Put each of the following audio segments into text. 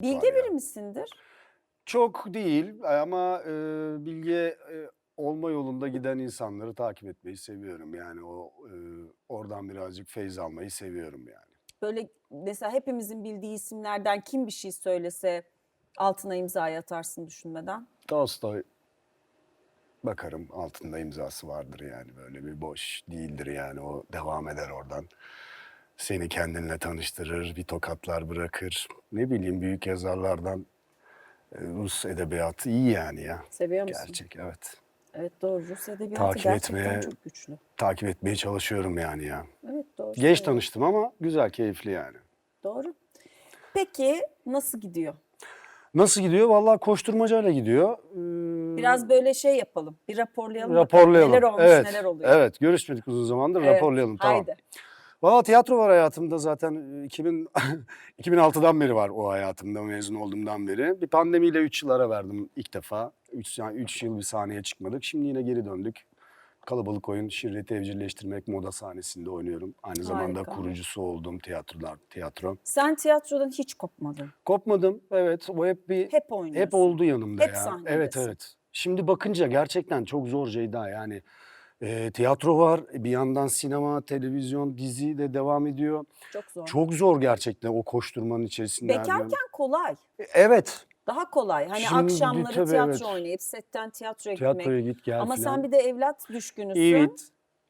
Bilge biri misindir? Çok değil ama e, bilgiye e, olma yolunda giden insanları takip etmeyi seviyorum. Yani o e, oradan birazcık feyz almayı seviyorum yani. Böyle mesela hepimizin bildiği isimlerden kim bir şey söylese altına imzayı atarsın düşünmeden. Tolstoy bakarım altında imzası vardır yani böyle bir boş değildir yani o devam eder oradan. Seni kendinle tanıştırır, bir tokatlar bırakır. Ne bileyim büyük yazarlardan e, Rus edebiyatı iyi yani ya. Seviyor musun? Gerçek evet. Evet doğru. Rus edebiyatı Takip gerçekten etmeye- çok güçlü. Takip etmeye çalışıyorum yani ya. Evet doğru. Geç söylüyorsun. tanıştım ama güzel, keyifli yani. Doğru. Peki nasıl gidiyor? Nasıl gidiyor? Vallahi koşturmacayla gidiyor. Ee, Biraz böyle şey yapalım. Bir raporlayalım. raporlayalım. Neler olmuş evet, neler oluyor. Evet, görüşmedik uzun zamandır. Evet, Raporlayalım tamam. Haydi. Valla tiyatro var hayatımda zaten 2000 2006'dan beri var o hayatımda mezun olduğumdan beri. Bir pandemiyle 3 yıl ara verdim ilk defa. 3 yani üç yıl bir sahneye çıkmadık. Şimdi yine geri döndük. Kalabalık oyun, şirreti evcilleştirmek moda sahnesinde oynuyorum. Aynı zamanda Harika. kurucusu olduğum tiyatrolar, tiyatro. Sen tiyatrodan hiç kopmadın. Kopmadım, evet. O hep bir Hep oynuyorsun. Hep oldu yanımda Hep ya. sahnedesin. Evet evet. Şimdi bakınca gerçekten çok zor Ceyda yani. E, tiyatro var, bir yandan sinema, televizyon, dizi de devam ediyor. Çok zor. Çok zor gerçekten o koşturmanın içerisinde. Bekarken gün. kolay. Evet. Daha kolay. Hani Şimdi akşamları tabii tiyatro evet. oynayıp setten tiyatroya, Tiyatroya gitmek. git gel Ama filan. sen bir de evlat düşkünüsün. Evet.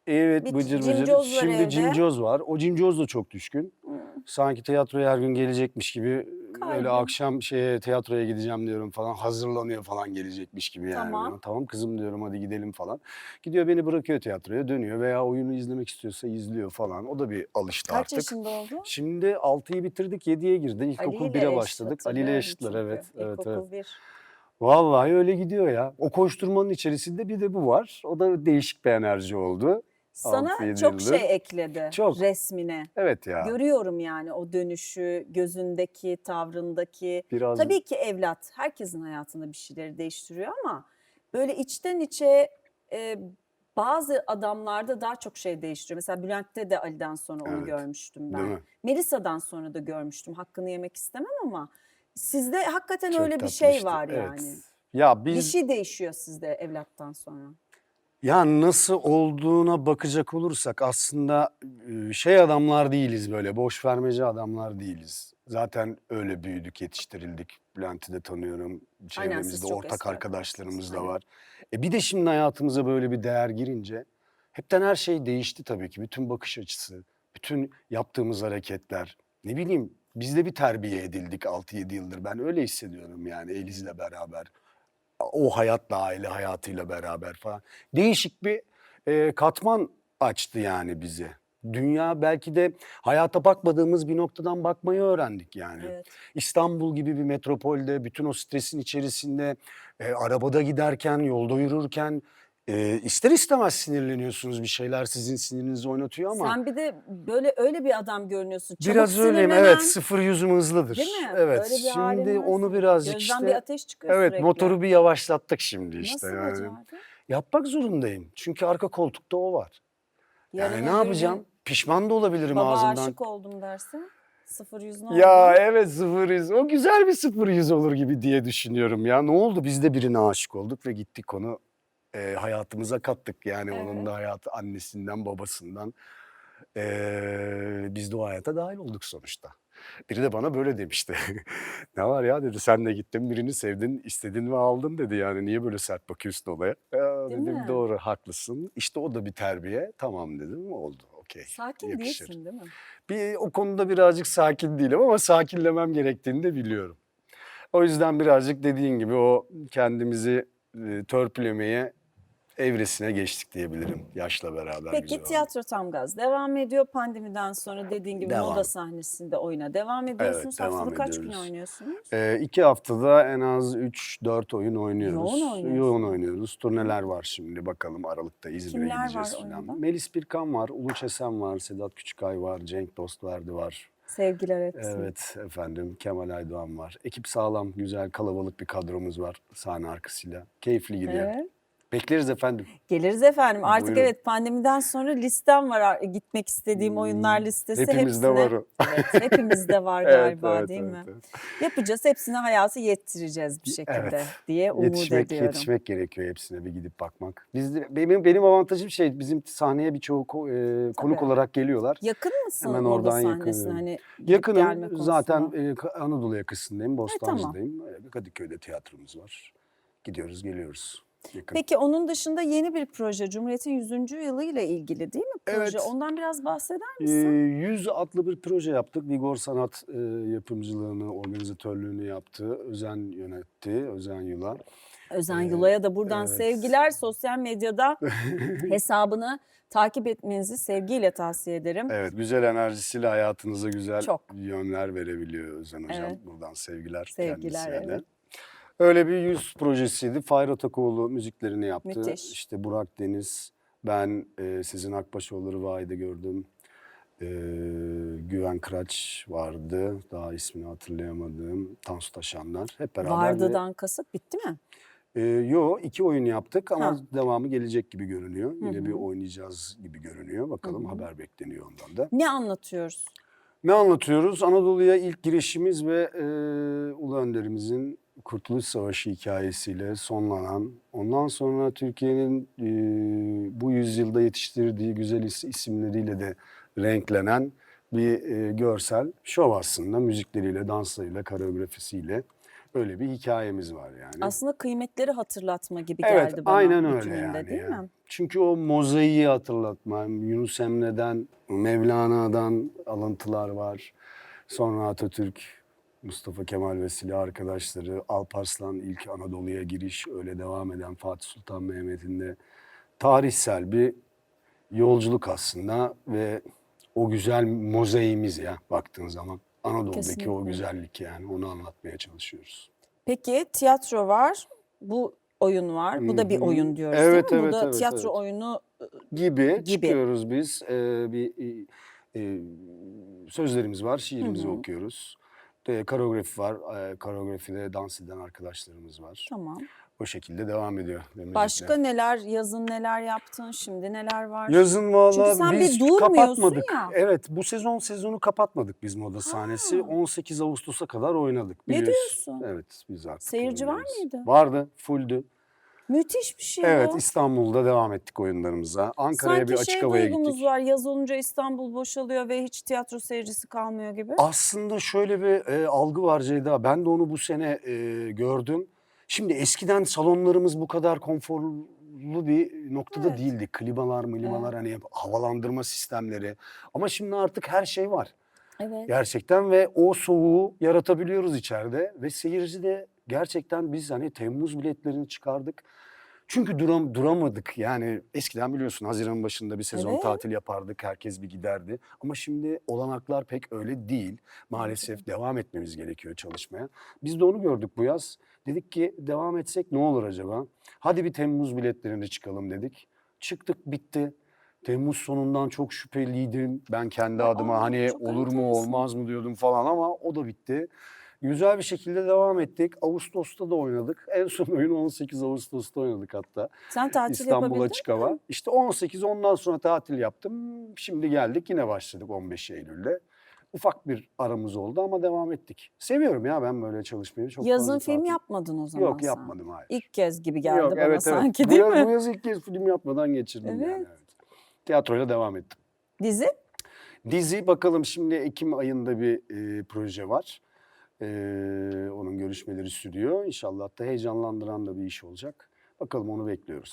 Evet Bir bıcır bıcır. Şimdi evde. cimcoz var. O cimcoz da çok düşkün. Hmm. Sanki tiyatroya her gün gelecekmiş gibi öyle akşam şeye tiyatroya gideceğim diyorum falan hazırlanıyor falan gelecekmiş gibi yani. Tamam. Tamam kızım diyorum hadi gidelim falan. Gidiyor beni bırakıyor tiyatroya dönüyor veya oyunu izlemek istiyorsa izliyor falan. O da bir alıştı Kaç artık. yaşında oldu? Şimdi 6'yı bitirdik 7'ye girdi. İlkokul Ali ile 1'e eşit başladık. Ali ile eşitler evet. Evet evet. İlkokul bir. Vallahi öyle gidiyor ya. O koşturmanın içerisinde bir de bu var. O da değişik bir enerji oldu. Sana çok yıldır. şey ekledi Çok. resmine. Evet ya. Görüyorum yani o dönüşü, gözündeki, tavrındaki. Biraz Tabii ki evlat herkesin hayatında bir şeyleri değiştiriyor ama böyle içten içe e, bazı adamlarda daha çok şey değiştiriyor. Mesela Bülent'te de Ali'den sonra onu Evet. görmüştüm ben. Melisa'dan sonra da görmüştüm. Hakkını yemek istemem ama sizde hakikaten Çok öyle bir şey var evet. yani. Ya biz Bir şey değişiyor sizde evlattan sonra. Ya nasıl olduğuna bakacak olursak aslında e, şey adamlar değiliz böyle boş vermeci adamlar değiliz. Zaten öyle büyüdük, yetiştirildik. Bülent'i de tanıyorum. siz Çevremizde çok ortak eski arkadaşlarımız da arkadaşsınız, var. E bir de şimdi hayatımıza böyle bir değer girince hepten her şey değişti tabii ki. Bütün bakış açısı, bütün yaptığımız hareketler. Ne bileyim biz de bir terbiye edildik 6-7 yıldır. Ben öyle hissediyorum yani Eliz'le beraber o hayatla aile hayatıyla beraber falan. Değişik bir e, katman açtı yani bize. Dünya belki de hayata bakmadığımız bir noktadan bakmayı öğrendik yani. Evet. İstanbul gibi bir metropolde bütün o stresin içerisinde e, arabada giderken, yolda yürürken e, ister istemez sinirleniyorsunuz. Bir şeyler sizin sinirinizi oynatıyor ama Sen bir de böyle öyle bir adam görünüyorsun. Çabuk biraz öyleyim. sinirlenen, Evet, sıfır yüzüm hızlıdır. Değil mi? Evet. Öyle bir halin Şimdi var onu birazcık Gözden işte bir ateş çıkıyor Evet, sürekli. motoru bir yavaşlattık şimdi işte. Nasıl yani. becerdin? Yapmak zorundayım. Çünkü arka koltukta o var. Yarın Yani ne öbür yapacağım? gün Pişman da olabilirim Baba ağzımdan. aşık oldum dersin. Sıfır yüz ne Ya oldu? evet sıfır yüz. O güzel bir sıfır yüz olur gibi diye düşünüyorum ya. Ne oldu? Biz de birine aşık olduk ve gittik onu e, hayatımıza kattık. Yani onun Evet. da hayatı annesinden babasından. E, biz de o hayata dahil olduk sonuçta. Biri de bana böyle demişti. ne var ya dedi sen de gittin birini sevdin istedin ve aldın dedi yani niye böyle sert bakıyorsun olaya? Ya dedim mi? doğru haklısın. İşte o da bir terbiye tamam dedim oldu okey. Sakin yakışır. değilsin değil mi? Bir o konuda birazcık sakin değilim ama sakinlemem gerektiğini de biliyorum. O yüzden birazcık dediğin gibi o kendimizi e, törpülemeye evresine geçtik diyebilirim yaşla beraber. Peki güzel tiyatro tam gaz devam ediyor. Pandemiden sonra dediğin gibi Devam. moda sahnesinde oyuna devam ediyorsunuz. devam Haftada kaç gün oynuyorsunuz? Ee, iki haftada en az 3-4 oyun oynuyoruz. Yoğun oynuyorsun. Yoğun oynuyoruz. Turneler var şimdi bakalım Aralık'ta İzmir'e gideceğiz falan. Melis Birkan var, Uluç Esen var, Sedat Küçükay var, Cenk Dostverdi var. Sevgiler hepsine. Evet efendim Kemal Aydoğan var. Ekip sağlam, güzel, kalabalık bir kadromuz var sahne arkasıyla. Keyifli gidiyor. Evet. Bekleriz efendim. Geliriz efendim. Artık Buyurun. evet pandemiden sonra listem var. Ar- Gitmek istediğim oyunlar listesi. Hmm, Hepimizde Hepsine- var o. Evet, hepimizde var Evet, galiba evet, değil evet, mi? evet. Yapacağız. Hepsine hayatı yettireceğiz bir şekilde Evet. diye umut Yetişmek, ediyorum. yetişmek gerekiyor hepsine bir gidip bakmak. Biz de, benim benim avantajım şey bizim sahneye birçoğu ko- e, konuk Tabii. olarak geliyorlar. Yakın mısın Hemen oradan yakınım. Hani Yakınım zaten e, Anadolu yakasındayım, tamam. Bostancı'dayım. E, Kadıköy'de tiyatromuz var. Gidiyoruz, geliyoruz. Yakın. Peki onun dışında yeni bir proje Cumhuriyet'in 100. yılı ile ilgili değil mi proje? Evet. Ondan biraz bahseder misin? 100 adlı bir proje yaptık. Vigor Sanat e, yapımcılığını, organizatörlüğünü yaptı. Özen yönetti, Özen Yula. Özen Ee, Yula'ya da buradan evet. sevgiler. Sosyal medyada hesabını takip etmenizi sevgiyle tavsiye ederim. Evet, güzel enerjisiyle hayatınıza güzel Çok. yönler verebiliyor Özen Hocam. Evet. Buradan sevgiler, Sevgiler, kendisine de. Öyle bir 100 projesiydi. Fahir Atakoğlu müziklerini yaptı. Müthiş. İşte Burak Deniz, ben e, sizin Akbaşoğulları Vahi'de gördüm. E, Güven Kıraç vardı. Daha ismini hatırlayamadığım. Tansu Taşanlar. Hep beraber. bir- Vardıdan kasıt bitti mi? Ee, yo iki oyun yaptık ama Ha. devamı gelecek gibi görünüyor. Yine Hı bir hı. oynayacağız gibi görünüyor. Bakalım Hı hı. haber bekleniyor ondan da. Ne anlatıyoruz? Ne anlatıyoruz? Anadolu'ya ilk girişimiz ve e, Ulu Önderimizin Kurtuluş Savaşı hikayesiyle sonlanan, ondan sonra Türkiye'nin e, bu yüzyılda yetiştirdiği güzel is- isimleriyle de renklenen bir e, görsel şov aslında. Müzikleriyle, danslarıyla, koreografisiyle öyle bir hikayemiz var yani. Aslında kıymetleri hatırlatma gibi Evet, geldi bana aynen öyle yani değil ya. mi? Çünkü o mozaiği hatırlatma. Yunus Emre'den, Mevlana'dan alıntılar var. Sonra Atatürk, Mustafa Kemal Veseli arkadaşları, Alparslan ilk Anadolu'ya giriş, öyle devam eden Fatih Sultan Mehmet'in de tarihsel bir yolculuk aslında ve o güzel mozaiğimiz ya baktığın zaman. Anadolu'daki Kesinlikle. o güzellik yani onu anlatmaya çalışıyoruz. Peki tiyatro var. Bu oyun var. Bu da bir oyun diyoruz Evet, değil mi? evet, Bu da evet, tiyatro evet. oyunu gibi, Gibi. çıkıyoruz biz. Ee, bir e, e, sözlerimiz var, şiirimizi Hı hı. okuyoruz. De, koreografi var. E, koreografide dans eden arkadaşlarımız var. tamam. O şekilde devam ediyor. müzikle. Başka neler, yazın neler yaptın, şimdi neler var? Yazın valla bir biz durmuyorsun kapatmadık. ya. Evet bu sezon sezonu kapatmadık biz moda sahnesi. 18 Ağustos'a kadar oynadık Ne biliyorsun. diyorsun? Evet biz artık Seyirci var oynuyoruz. mıydı? Vardı, fulldü. Müthiş bir şey Evet bu. İstanbul'da devam ettik oyunlarımıza. Ankara'ya Sanki bir açık şey havaya duygumuz gittik. var. Yaz olunca İstanbul boşalıyor ve hiç tiyatro seyircisi kalmıyor gibi. Aslında şöyle bir e, algı var Ceyda. Ben de onu bu sene e, gördüm. Şimdi eskiden salonlarımız bu kadar konforlu bir noktada Evet. değildi. Klimalar, milimalar hani havalandırma sistemleri. Ama şimdi artık her şey var Evet. gerçekten ve o soğuğu yaratabiliyoruz içeride ve seyirci de gerçekten biz hani Temmuz biletlerini çıkardık. Çünkü duram, duramadık yani eskiden biliyorsun Haziran başında bir sezon Evet. tatil yapardık herkes bir giderdi. Ama şimdi olanaklar pek öyle değil. Maalesef devam etmemiz gerekiyor çalışmaya. Biz de onu gördük bu yaz. Dedik ki devam etsek ne olur acaba? Hadi bir Temmuz biletlerinde çıkalım dedik. Çıktık bitti. Temmuz sonundan çok şüpheliydim ben kendi Aa, adıma. Hani olur mu olmaz mı diyordum falan ama o da bitti. Güzel bir şekilde devam ettik. Ağustos'ta da oynadık. En son oyunu 18 Ağustos'ta oynadık hatta. Sen tatil İstanbul yapabildin Açık Hava. İşte 18 ondan sonra tatil yaptım. Şimdi geldik yine başladık 15 Eylül'de. Ufak bir aramız oldu ama devam ettik. Seviyorum ya ben böyle çalışmayı çok Yazın fazla film tatil- yapmadın o zaman Yok sen. yapmadım hayır. İlk kez gibi geldi Yok, bana evet, evet. sanki bu değil yaz, mi? Bu yaz ilk kez film yapmadan geçirdim yani. Evet. Evet. Tiyatroyla devam ettim. Dizi? Dizi bakalım şimdi Ekim ayında bir e, proje var. E, onun görüşmeleri sürüyor. İnşallah da heyecanlandıran da bir iş olacak. Bakalım onu bekliyoruz.